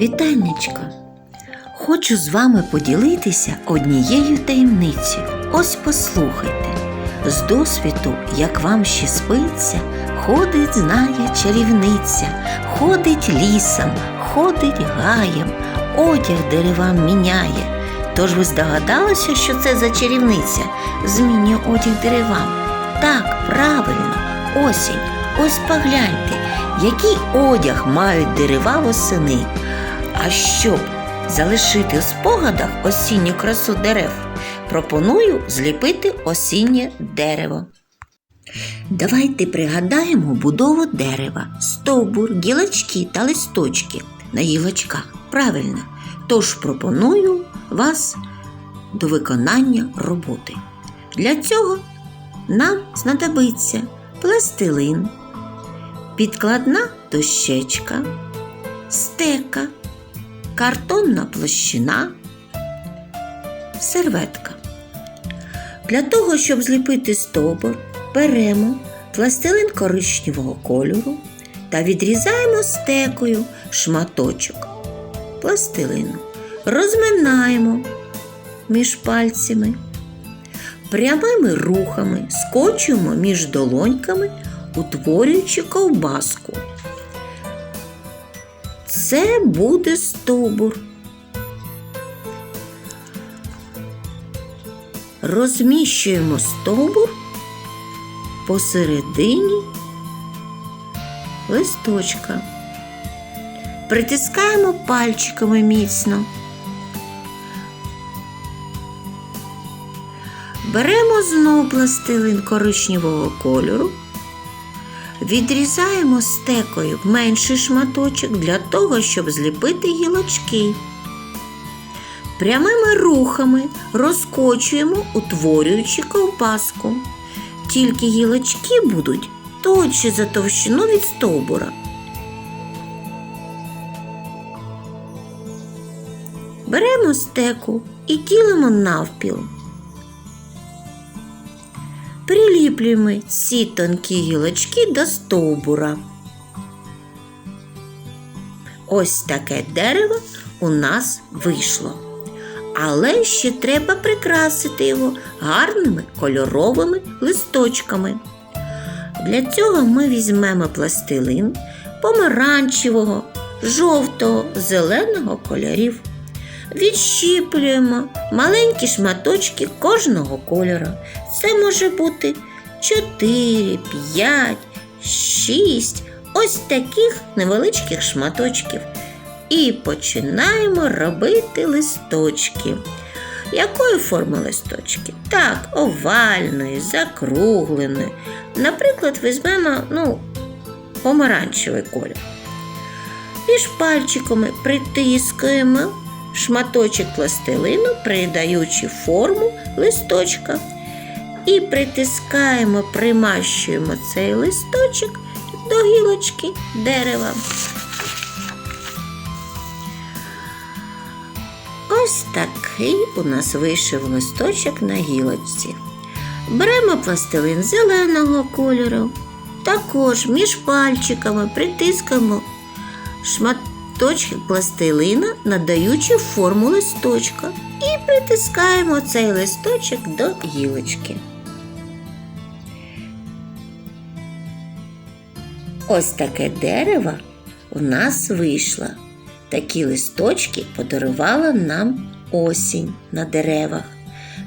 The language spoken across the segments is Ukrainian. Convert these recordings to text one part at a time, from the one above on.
Вітаннячка! Хочу з вами поділитися однією таємницею. Ось послухайте. З досвіду, як вам ще спиться, ходить, знає чарівниця, ходить лісом, ходить гаєм, одяг деревам міняє. Тож ви здогадалися, що це за чарівниця змінює одяг деревам? Так, правильно, осінь. Ось погляньте, який одяг мають дерева восени. А щоб залишити в спогадах осінню красу дерев, пропоную зліпити осіннє дерево. Давайте пригадаємо будову дерева, стовбур, гілочки та листочки на гілочках. Правильно. Тож пропоную вас до виконання роботи. Для цього нам знадобиться пластилин, підкладна дощечка, стека, картонна площина, серветка. Для того, щоб зліпити стовбур, беремо пластилин коричневого кольору та відрізаємо стекою шматочок пластилину. Розминаємо між пальцями. Прямими рухами скочуємо між долоньками, утворюючи ковбаску. Це буде стовбур. Розміщуємо стовбур посередині листочка. Притискаємо пальчиками міцно. Беремо знову пластилин коричневого кольору, відрізаємо стекою менший шматочок для того, щоб зліпити гілочки. Прямими рухами розкочуємо, утворюючи ковбаску. Тільки гілочки будуть тонші за товщину від стовбура. Беремо стеку і ділимо навпіл. Приліплюємо ці тонкі гілочки до стовбура. Ось таке дерево у нас вийшло. Але ще треба прикрасити його гарними кольоровими листочками. Для цього ми візьмемо пластилин помаранчевого, жовтого, зеленого кольорів. Відщіплюємо маленькі шматочки кожного кольора. Це може бути 4, 5, 6 ось таких невеличких шматочків. І починаємо робити листочки. Якої форми листочки? Так, овальної, закругленої. Наприклад, візьмемо ну, помаранчевий колір. Між пальчиками притискуємо шматочок пластилину, придаючи форму листочка. І притискаємо, примащуємо цей листочок до гілочки дерева. Ось такий у нас вийшов листочок на гілочці. Беремо пластилин зеленого кольору, також між пальчиками притискаємо шматочки пластилина, надаючи форму листочка, і притискаємо цей листочок до гілочки. Ось таке дерево у нас вийшло. Такі листочки подарувала нам осінь на деревах.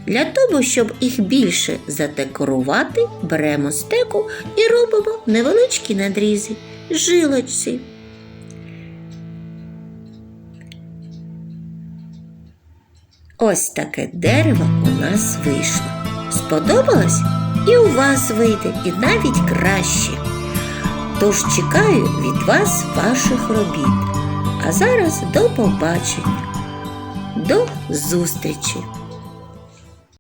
Для того, щоб їх більше задекорувати, беремо стеку і робимо невеличкі надрізи, жилочці. Ось таке дерево у нас вийшло. Сподобалось? І у вас вийде, і навіть краще. Тож чекаю від вас ваших робіт. А зараз до побачення, до зустрічі!